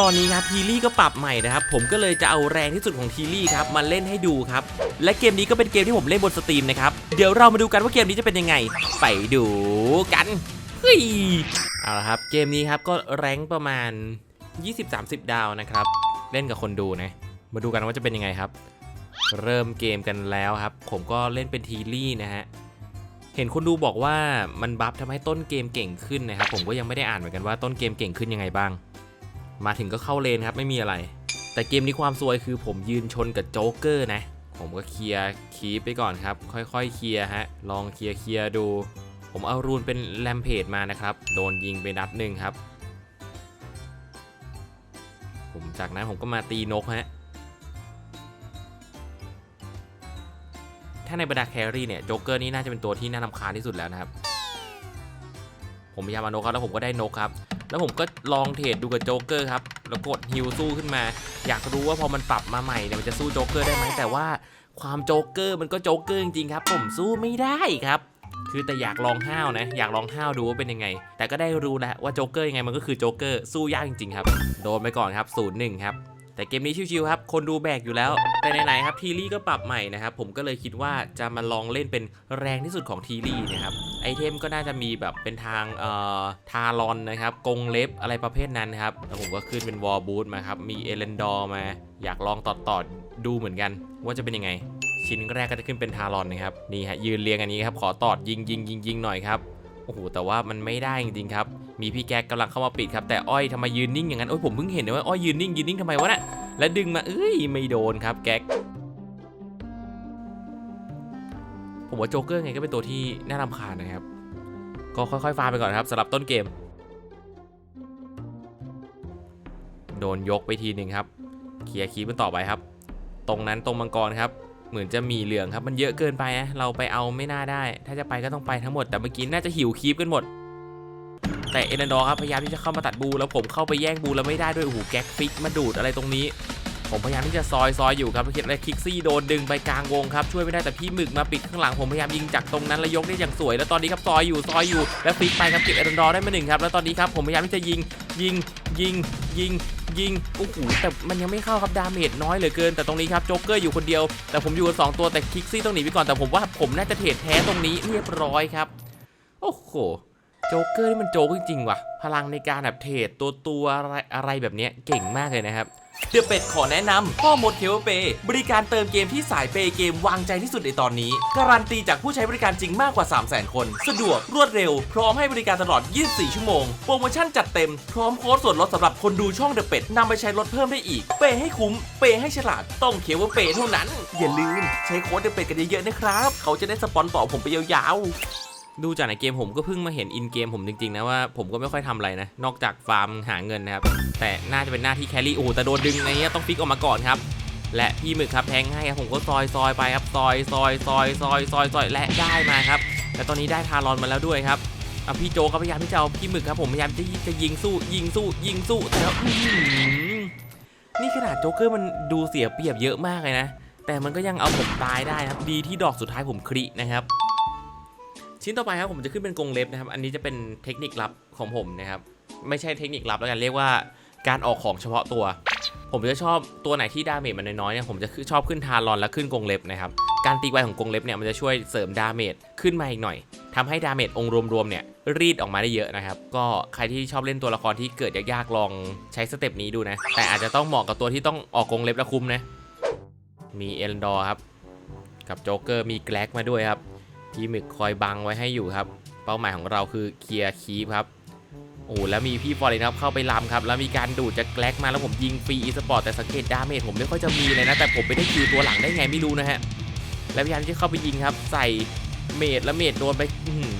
ตอนนี้ครับทีลี่ก็ปรับใหม่นะครับ ผมก็เลยจะเอาแรงที่สุดของทีลี่ครับมาเล่นให้ดูครับ และเกมนี้ก็เป็นเกมที่ผมเล่นบนสตรีมนะครับ เดี๋ยวเรามาดูกันว่าเกมนี้จะเป็นยังไง ไปดูกันเฮ้ยเอาละครับ เกมนี้ครับก็แรงประมาณ 20-30 ดาวนะครับ เล่นกับคนดูนะ มาดูกันว่าจะเป็นยังไงครับ เริ่มเกมกันแล้วครับ ผมก็เล่นเป็นทีลี่นะฮะเห็นคนดูบอกว่ามันบัฟทำให้ต้นเกมเก่งขึ้นนะครับ ผมก็ยังไม่ได้อ่านเหมือนกันว่าต้นเกมเก่งขึ้นยังไงบ้าง มาถึงก็เข้าเลนครับไม่มีอะไร แต่เกมนี้ความซวยคือผมยืนชนกับโจ๊กเกอร์นะ ผมก็เคลียร์คีไปก่อนครับ ค่อยๆเคลียร์ฮะ ลองเคลียร์เคลียร์ดู ผมเอารูนเป็นแรมเพจมานะครับ โดนยิงไปนัดหนึ่งครับ ผมจากนั้นผมก็มาตีนกฮะถ้าในบรรดาแครี่เนี่ยโจ๊กเกอร์นี่น่าจะเป็นตัวที่น่ารำคาญที่สุดแล้วนะครับ ผมพยายามเอานกครับแล้วผมก็ได้นกครับ แล้วผมก็ลองเทรดดูกับโจ๊กเกอร์ครับ แล้วกดฮิลสู้ขึ้นมา อยากรู้ว่าพอมันปรับมาใหม่เนี่ยมันจะสู้โจ๊กเกอร์ได้ไหมแต่ว่าความโจ๊กเกอร์มันก็โจ๊กเกอร์จริงๆครับ ผมสู้ไม่ได้ครับคือแต่อยากลองห้าวนะ อยากลองห้าวดูว่าเป็นยังไง แต่ก็ได้รู้แล้วว่าโจ๊กเกอร์ยังไงมันก็คือโจ๊กเกอร์สู้ยากจริงๆครับ โดนไปก่อนครับ0ูนย์หนึ่งครับ แต่เกมนี้ชิวๆครับ คนดูแบกอยู่แล้ว แต่ไหนๆครับทีรี่ก็ปรับใหม่นะครับ ผมก็เลยคิดว่าจะมาลองเล่นเป็นแรงที่สุดของทีรี่นะครับ ไอเทมก็น่าจะมีแบบเป็นทางเอ่อทารอนนะครับ กงเล็บอะไรประเภทนั้นครับแล้วผมก็ขึ้นเป็นวอลบูทมาครับ มีเอเลนดอร์มา อยากลองตอต่อๆดูเหมือนกัน ว่าจะเป็นยังไง ชิ้นแรกก็จะขึ้นเป็นทารอนนะครับ นี่ฮะยืนเรียงอันนี้ครับ ขอตอดยิงยิงยิงยิงหน่อยครับ โอ้โห แต่ว่ามันไม่ได้จริงๆครับ มีพี่แก๊กกำลังเข้ามาปิดครับแต่อ้อยทำไมยืนนิ่งอย่างนั้นโอ้ยผมเพิ่งเห็นเลยว่าอ้อยยืนนิ่งยืนนิ่งทำไมวะน่ะแล้วดึงมาเอ้ยไม่โดนครับแก๊กผมว่าโจ๊กเกอร์ไงก็เป็นตัวที่น่ารำคาญนะครับ ก็ค่อยๆฟาร์มไปก่อนครับสำหรับต้นเกม โดนยกไปทีหนึ่งครับเคลียร์คีบกันต่อไปครับ ตรงนั้นตรงมังกรครับ เหมือนจะมีเหลืองครับมันเยอะเกินไปนะเราไปเอาไม่น่าได้ ถ้าจะไปก็ต้องไปทั้งหมดแต่เมื่อกี้น่าจะหิวคีบกันหมด แต่เอเดนดอร์ครับพยายามที่จะเข้ามาตัดบูแล้วผมเข้าไปแย่งบูแล้วไม่ได้ด้วยโอ้โหแก๊กฟิกมาดูดอะไรตรงนี้ ผมพยายามที่จะซอยซอยอยู่ครับแล้วคิดอะไรคิกซี่โดนดึงไปกลางวงครับช่วยไม่ได้แต่พี่หมึกมาปิดข้างหลังผมพยายามยิงจากตรงนั้นแล้วยกได้อย่างสวย แล้วตอนนี้ครับซอยอยู่ซอยอยู่แล้วฟิกไปครับเก็บเอเดนดอร์ได้มาหนึ่งครับแล้วตอนนี้ครับผมพยายามที่จะยิงยิงยิงยิงยิงโอ้โหแต่มันยังไม่เข้าครับดาเมจน้อยเหลือเกิน แต่ตรงนี้ครับโจ๊กเกอร์อยู่คนเดียว แต่ผมอยู่กันสองตัวแต่คิกซี่ต้องหนีไปก่อนแต่ผมว่าผมน่าจะเทรดแพ้ตรงนี้เรียบร้อยครับ โอ้โห โจ๊กเกอร์นี่มันโจ๊กจริงๆว่ะ พลังในการแบบเทรดตัวตัวอะไรอะไรแบบนี้เก่งมากเลยนะครับเดือเป็ดขอแนะนำพ่อมดเทวเปบริการเติมเกมที่สายเปย์เกมวางใจที่สุดในตอนนี้ การันตีจากผู้ใช้บริการจริงมากกว่า 3 0 0 0 0 0 คน สะดวกรวดเร็ว พร้อมให้บริการตลอด 24 ชั่วโมง โปรโมชั่นจัดเต็ม พร้อมโค้ดส่วนลดสำหรับคนดูช่องเดอเป็ดนำไปใช้ลดเพิ่มได้อีก เปย์ให้คุ้ม เปย์ให้ฉลาด ต้องเขียวเปย์เท่านั้น อย่าลืมใช้โค้ดเดอเป็ดกันเยอะๆนะครับ เขาจะได้สปอนต่อผมไปยาวๆ ดูจากในเกมผมก็เพิ่งมาเห็นอินเกมผมจริงๆนะว่าผมก็ไม่ค่อยทำอะไรนะ นอกจากฟาร์มหาเงินนะครับ แต่น่าจะเป็นหน้าที่แครี่โอ้แต่โดนดึงในนี้ต้องฟิกออกมาก่อนครับ และพี่หมึกครับแทงให้ครับผมก็ซอยซอยไปครับซอยซอยซอยซอยซอยซอยและได้มาครับแต่ตอนนี้ได้ทารอนมาแล้วด้วยครับอพี่โจก็พยายามที่จะเอาพี่หมึกครับผมพยายามที่จะยิงสู้ ยิงสู้ ยิงสู้แต่แล้วนี่ขนาดโจ๊กเกอร์มันดูเสียเปรียบเยอะมากเลยนะ แต่มันก็ยังเอาผมตายได้ครับ ดีที่ดอกสุดท้ายผมครินะครับ ชิ้นต่อไปครับผมจะขึ้นเป็นกรงเล็บนะครับ อันนี้จะเป็นเทคนิคลับของผมนะครับ ไม่ใช่เทคนิคลับแล้วกันเรียกว่าการออกของเฉพาะตัว ผมจะชอบตัวไหนที่ดาเมจมันน้อยๆเนี่ยผมจะชอบขึ้นทารอนและขึ้นกรงเล็บนะครับ การตีไวของกรงเล็บเนี่ยมันจะช่วยเสริมดาเมจขึ้นมาอีกหน่อยทำให้ดาเมจองค์รวมๆเนี่ยรีดออกมาได้เยอะนะครับ ก็ใครที่ชอบเล่นตัวละครที่เกิดยากๆลองใช้สเต็ปนี้ดูนะ แต่อาจจะต้องเหมาะกับตัวที่ต้องออกกรงเล็บและคุ้มนะ มีเอลดอร์ครับ กับโจ๊กเกอร์มีแกล็กมาด้วยครับ พี่หมึกคอยบังไว้ให้อยู่ครับ เป้าหมายของเราคือเคลียร์คีปครับโอ้แล้วมีพี่ฟอร์เรนครับเข้าไปลำครับ แล้วมีการดูดจากแกล็กมาแล้วผมยิงฟรีอีสปอร์ตแต่สังเกตดาเมจผมไม่ค่อยจะมีเลยนะ แต่ผมไปได้คิวตัวหลังได้ไงไม่รู้นะฮะแล้วพยายามที่เข้าไปยิงครับ ใส่เมดแล้วเมดโดนไปอื้อหือ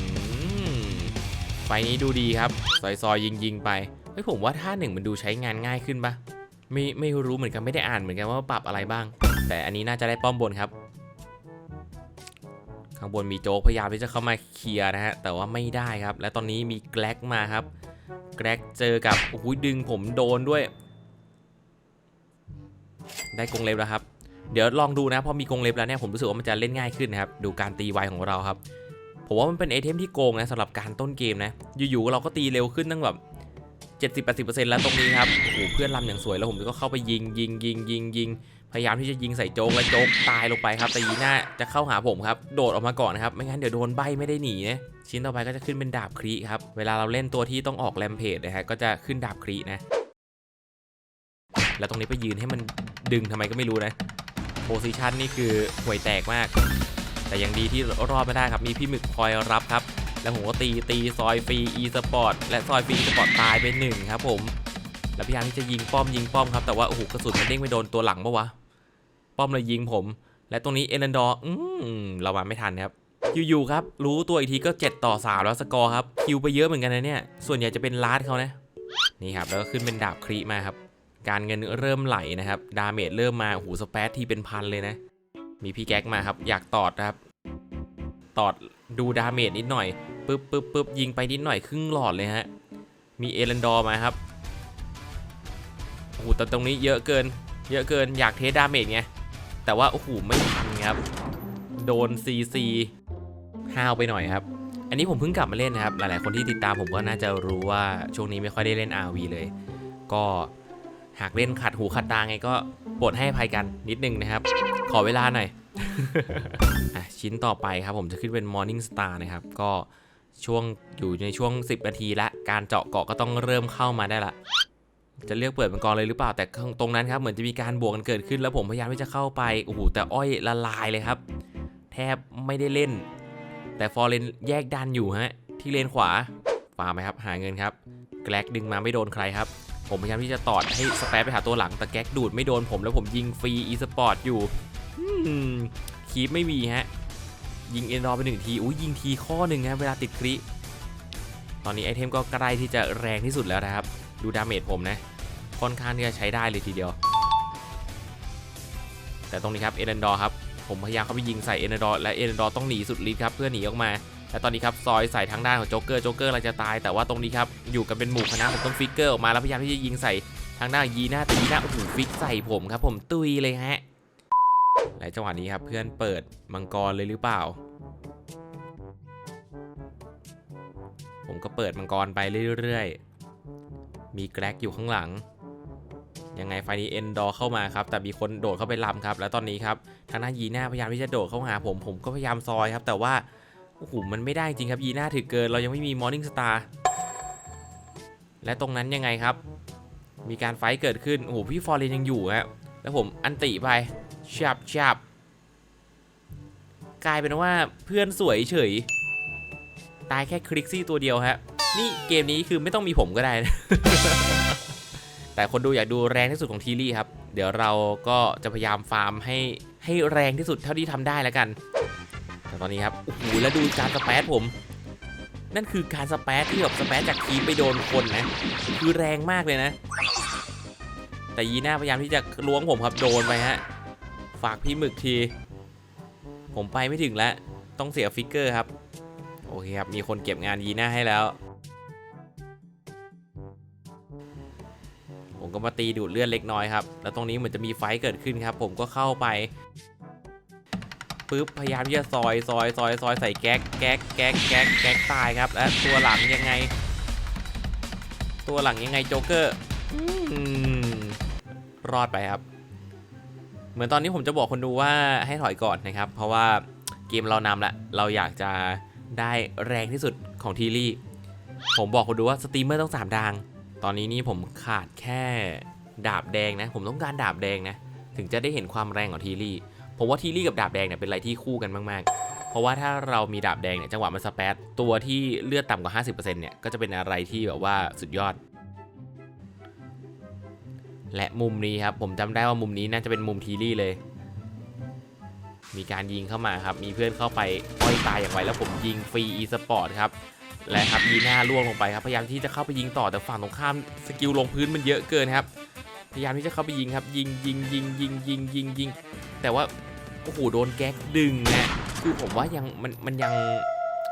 ไฟนี้ดูดีครับซอยซอยยิงยิงๆไปเฮ้ยผมว่าท่าหนึ่งมันดูใช้งานง่ายขึ้นปะไม่ไม่รู้เหมือนกันไม่ได้อ่านเหมือนกันว่าปรับอะไรบ้าง แต่อันนี้น่าจะได้ป้อมบนครับ ข้างบนมีโจ๊กพยายามที่จะเข้ามาเคลียร์นะฮะแต่ว่าไม่ได้ครับ และตอนนี้มีแกล็กมาครับ แกล็กเจอกับโอ้โหดึงผมโดนด้วย ได้กงเล็บแล้วครับ เดี๋ยวลองดูนะพอมีกงเล็บแล้วเนี่ยผมรู้สึกว่ามันจะเล่นง่ายขึ้นนะครับดูการตีไวของเราครับผมว่ามันเป็นไอเทมที่โกงนะสำหรับการต้นเกมนะอยู่ๆเราก็ตีเร็วขึ้นตั้งแบบ 70-80%แล้วตรงนี้ครับโอ้โหเพื่อนลำอย่างสวยแล้วผมก็เข้าไปยิงยิงยิงยิงยิงพยายามที่จะยิงใส่โจ๊กและโจ๊กตายลงไปครับ แต่ยีน่าจะเข้าหาผมครับ โดดออกมาก่อนนะครับ ไม่งั้นเดี๋ยวโดนใบไม่ได้หนีนะชิ้นต่อไปก็จะขึ้นเป็นดาบครีครับ เวลาเราเล่นตัวที่ต้องออกแรมเพจนะฮะก็จะขึ้นดาบครีนะ แล้วตรงนี้ไปยืนให้มันดึงทำไมก็ไม่รู้นะโพซิชันนี่คือห่วยแตกมาก แต่ยังดีที่รอดไม่ได้ครับมีพี่หมึกคอยรับครับ แล้วผมก็ตีตีซอยฟรี e สปอร์ตและซอยฟรี e สปอร์ตตายไปหนึ่งครับผม แล้วพยายามที่จะยิงป้อมยิงป้อมครับแต่ว่าโอ้โหกระสุนมันเด้งไปโดนตัวหลังปะวะป้อมเลยยิงผม และตรงนี้เอเลนดอร์อืมเรามาไม่ทันครับอยู่ๆครับ รู้ตัวอีกทีก็ 7 ต่อ 3 แล้วสกอร์ครับ คิวไปเยอะเหมือนกันนะเนี่ย ส่วนใหญ่จะเป็นลาดเขานะ นี่ครับ แล้วก็ขึ้นเป็นดาบครีมาครับ การเงินเริ่มไหลนะครับ ดาเมจเริ่มมาโอ้โหสเปซที่เป็นพันเลยนะ มีพี่แก๊กมาครับ อยากตอดนะครับ ตอดดูดาเมจนิดหน่อย ปึ๊บปึ๊บปึ๊บยิงไปนิดหน่อยครึ่งหลอดเลยฮะ มีเอเลนดอร์มาครับโอ้โหแต่ตรงนี้เยอะเกิน เยอะเกินอยากเทสดาเมจไงแต่ว่าโอ้โหไม่ทันครับ โดน CC ห้าวไปหน่อยครับ อันนี้ผมเพิ่งกลับมาเล่นนะครับ หลายๆคนที่ติดตามผมก็น่าจะรู้ว่าช่วงนี้ไม่ค่อยได้เล่น RV เลย ก็หากเล่นขัดหูขัดตาไงก็โปรดให้ภัยกันนิดนึงนะครับ ขอเวลาหน่อยชิ้นต่อไปครับผมจะขึ้นเป็น Morning Star นะครับ ก็ ช่วงอยู่ในช่วง 10 นาทีละ การเจาะเกาะก็ต้องเริ่มเข้ามาได้ละจะเลือกเปิดมังกรเลยหรือเปล่าแต่ตรงนั้นครับเหมือนจะมีการบวกกันเกิดขึ้น แล้วผมพยายามที่จะเข้าไปโอ้โหแต่อ้อยละลายเลยครับ แทบไม่ได้เล่น แต่ฟอร์เรนแยกดันอยู่ฮะที่เลนขวาฟาไหมครับหาเงินครับ แกลกดึงมาไม่โดนใครครับ ผมพยายามที่จะตอดให้สเปซไปหาตัวหลังแต่แก๊กดูดไม่โดนผมแล้วผมยิงฟรีอีสปอร์ตอยู่คีปไม่มีฮะ ยิงเอ็นดอร์ไปหนึ่งทีอุ้ยยิงทีข้อหนึ่งนะเวลาติดคริตอนนี้ไอเทมก็ใกล้ที่จะแรงที่สุดแล้วนะครับ ดูดาเมจผมนะ ค่อนข้างที่จะใช้ได้เลยทีเดียว แต่ตรงนี้ครับเอเดนดอร์ครับผมพยายามเข้าไปยิงใส่เอเดนดอร์และเอเดนดอร์ต้องหนีสุดฤทธิ์ครับเพื่อหนีออกมาและตอนนี้ครับซอยใส่ทางด้านของโจ๊กเกอร์โจ๊กเกอร์เราจะตายแต่ว่าตรงนี้ครับอยู่กันเป็นหมู่คณะผมต้องฟิกเกอร์ออกมาแล้วพยายามที่จะยิงใส่ทางด้านยีน่าแต่ยีน่าโอ้โหฟิกใส่ผมครับผมตุยเลยฮะ และจังหวะนี้ครับเพื่อนเปิดมังกรเลยหรือเปล่า ผมก็เปิดมังกรไปเรื่อยๆ มีแกรกอยู่ข้างหลัง ยังไงไฟนี้เอ็นดอร์เข้ามาครับ แต่มีคนโดดเข้าไปลำครับ แล้วตอนนี้ครับทางด้านยีน่าพยายามที่จะโดดเข้าหาผม ผมก็พยายามซอยครับ แต่ว่าโอ้โหมันไม่ได้จริงครับยีน่าถือเกิน เรายังไม่มีมอร์นิ่งสตาร์และตรงนั้นยังไงครับ มีการไฟเกิดขึ้น โอ้โหพี่ฟอร์เรนยังอยู่ฮะแล้วผมอันติไป ชับชับกลายเป็นว่าเพื่อนสวยเฉย ตายแค่คลิกซี่ตัวเดียวฮะ นี่เกมนี้คือไม่ต้องมีผมก็ได้นะแต่คนดูอยากดูแรงที่สุดของทีรี่ครับ เดี๋ยวเราก็จะพยายามฟาร์มให้ให้แรงที่สุดเท่าที่ทำได้แล้วกัน แต่ตอนนี้ครับ โอ้โห แล้วดูการสเปซผม นั่นคือการสเปซที่แบบสเปซจากทีมไปโดนคนนะ คือแรงมากเลยนะ แต่ยีน่าพยายามที่จะล้วงผมครับ โดนไปฮะ ฝากพี่หมึกที ผมไปไม่ถึงแล้ว ต้องเสียฟิกเกอร์ครับ โอเคครับ มีคนเก็บงานยีน่าให้แล้ว ผมก็มาตีดูดเลือดเล็กน้อยครับ แล้วตรงนี้เหมือนจะมีไฟเกิดขึ้นครับ ผมก็เข้าไปปึ๊บพยายามที่จะซอยซอยซอยซอยใส่แก๊กแก๊กแก๊กแก๊กแก๊กตายครับและตัวหลังยังไง ตัวหลังยังไงโจ๊กเกอร์รอดไปครับ เหมือนตอนนี้ผมจะบอกคนดูว่าให้ถอยก่อนนะครับ เพราะว่าเกมเรานำละ เราอยากจะได้แรงที่สุดของทีรี่ ผมบอกคนดูว่าสตรีมเมอร์ต้องสามดาง ตอนนี้นี่ผมขาดแค่ดาบแดงนะ ผมต้องการดาบแดงนะ ถึงจะได้เห็นความแรงของทีรี่ ผมว่าทีรี่กับดาบแดงเนี่ยเป็นอะไรที่คู่กันมากๆ เพราะว่าถ้าเรามีดาบแดงเนี่ยจังหวะมันสเปซตัวที่เลือดต่ำกว่า 50%เนี่ยก็จะเป็นอะไรที่แบบว่าสุดยอด และมุมนี้ครับ ผมจำได้ว่ามุมนี้น่าจะเป็นมุมทีรี่เลย มีการยิงเข้ามาครับ มีเพื่อนเข้าไปอ้อยตายอย่างไวแล้วผมยิงฟรีอีสปอร์ตครับและครับยีน่าล่วงลงไปครับพยายามที่จะเข้าไปยิงต่อแต่ฝั่งตรงข้ามสกิลลงพื้นมันเยอะเกินครับ พยายามที่จะเข้าไปยิงครับ ยิงยิงยิงยิงยิงยิงยิงแต่ว่าโอ้โหโดนแก๊กดึงนะคือผมว่ายังมันมันยัง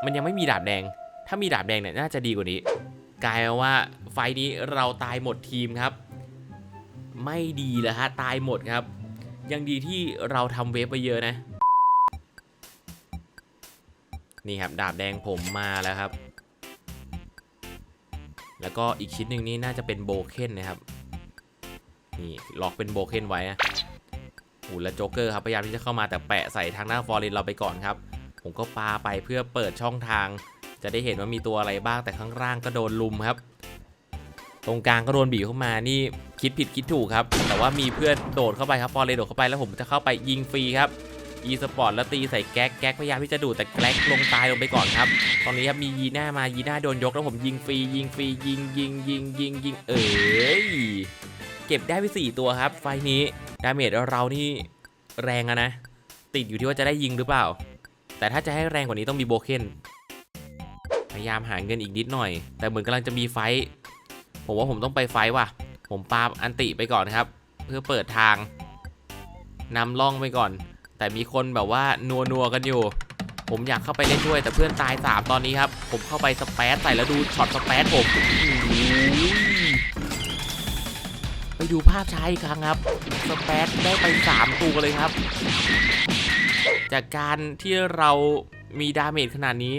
มันยังไม่มีดาบแดง ถ้ามีดาบแดงเนี่ยน่าจะดีกว่านี้ กลายเป็นว่าไฟนี้เราตายหมดทีมครับ ไม่ดีเลยฮะตายหมดครับ ยังดีที่เราทำเวฟไปเยอะนะ นี่ครับดาบแดงผมมาแล้วครับ แล้วก็อีกชิ้นหนึ่งนี่น่าจะเป็นโบเคนนะครับนี่ล็อกเป็นโบเคนไว้นะโอ้แล้วโจ๊กเกอร์ครับพยายามที่จะเข้ามาแต่แปะใส่ทางหน้าฟอร์เรนเราไปก่อนครับ ผมก็ปาไปเพื่อเปิดช่องทาง จะได้เห็นว่ามีตัวอะไรบ้างแต่ข้างล่างก็โดนลุมครับ ตรงกลางก็โดนบีบเข้ามานี่คิดผิดคิดถูกครับ แต่ว่ามีเพื่อนโดดเข้าไปครับฟอเรนโดดเข้าไปแล้วผมจะเข้าไปยิงฟรีครับอีสปอร์ตแล้วตีใส่แก๊กแก๊กพยายามที่จะดูดแต่แก๊กลงตายลงไปก่อนครับ ตอนนี้ครับมียีน่ามายีน่าโดนยกแล้วผมยิงฟรียิงฟรียิงยิงยิงยิงยิงเอ้ยเก็บได้ไปสี่ตัวครับ ไฟล์นี้ดาเมจเรานี่แรงอะนะ ติดอยู่ที่ว่าจะได้ยิงหรือเปล่า แต่ถ้าจะให้แรงกว่านี้ต้องมีโบเคนพยายามหาเงินอีกนิดหน่อย แต่เหมือนกำลังจะมีไฟ ผมว่าผมต้องไปไฟว่ะ ผมปาอันติไปก่อนครับ เพื่อเปิดทางนำล่องไปก่อน แต่มีคนแบบว่านัวนัวกันอยู่ ผมอยากเข้าไปเล่นด้วย แต่เพื่อนตาย3ตอนนี้ครับ ผมเข้าไปสเปซใส่แล้วดูช็อตสเปซผมไปดูภาพช้าอีกครั้งครับสเปซได้ไป3ตัวเลยครับ จากการที่เรามีดาเมจขนาดนี้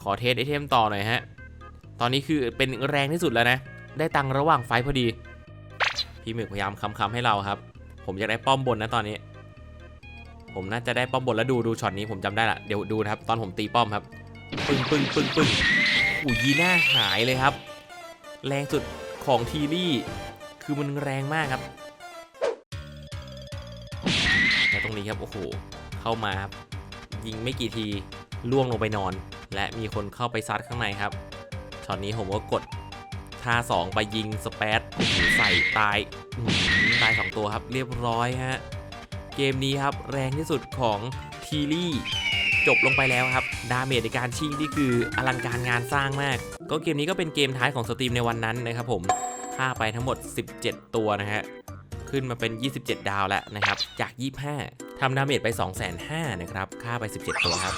ขอเทสไอเทมต่อหน่อยฮะ ตอนนี้คือเป็นแรงที่สุดแล้วนะ ได้ตังระหว่างไฟพอดี พี่หมึกพยายามคำๆให้เราครับ ผมอยากได้ป้อมบนนะตอนนี้ ผมน่าจะได้ป้อมบนแล้วดูดูช็อตนี้ผมจำได้ละเดี๋ยวดูนะครับ ตอนผมตีป้อมครับ ปึ้งปึ้งปึ้งปึ้งอุ้ยยีหน้าหายเลยครับ แรงสุดของทีรี่ คือมันแรงมากครับแล้วตรงนี้ครับโอ้โหเข้ามาครับยิงไม่กี่ทีล่วงลงไปนอน และมีคนเข้าไปซัดข้างในครับ ช็อตนี้ผมก็กดท่า2ไปยิงสเปซใส่ตายอื้อหือตาย 2 ตัวครับเรียบร้อยฮะ เกมนี้ครับแรงที่สุดของทีรี่จบลงไปแล้วครับ ดาเมจในการชิงที่คืออลังการงานสร้างมาก ก็เกมนี้ก็เป็นเกมท้ายของสตรีมในวันนั้นนะครับผมฆ่าไปทั้งหมด 17 ตัวนะฮะ ขึ้นมาเป็น 27 ดาวแล้วนะครับ จาก 25ทำดาเมจไป 2 5 0 0 0นะครับฆ่าไป 17 ตัวครับ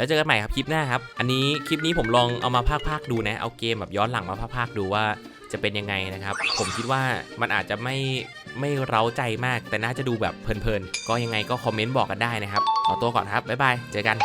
แล้วเจอกันใหม่ครับคลิปหน้าครับ อันนี้คลิปนี้ผมลองเอามาพากๆดูนะ เอาเกมแบบย้อนหลังมาพากๆดูว่าจะเป็นยังไงนะครับ ผมคิดว่ามันอาจจะไม่ไม่เร้าใจมาก แต่น่าจะดูแบบเพลินๆ ก็ยังไงก็คอมเมนต์บอกกันได้นะครับ ขอตัวก่อนครับ บ๊ายบาย เจอกัน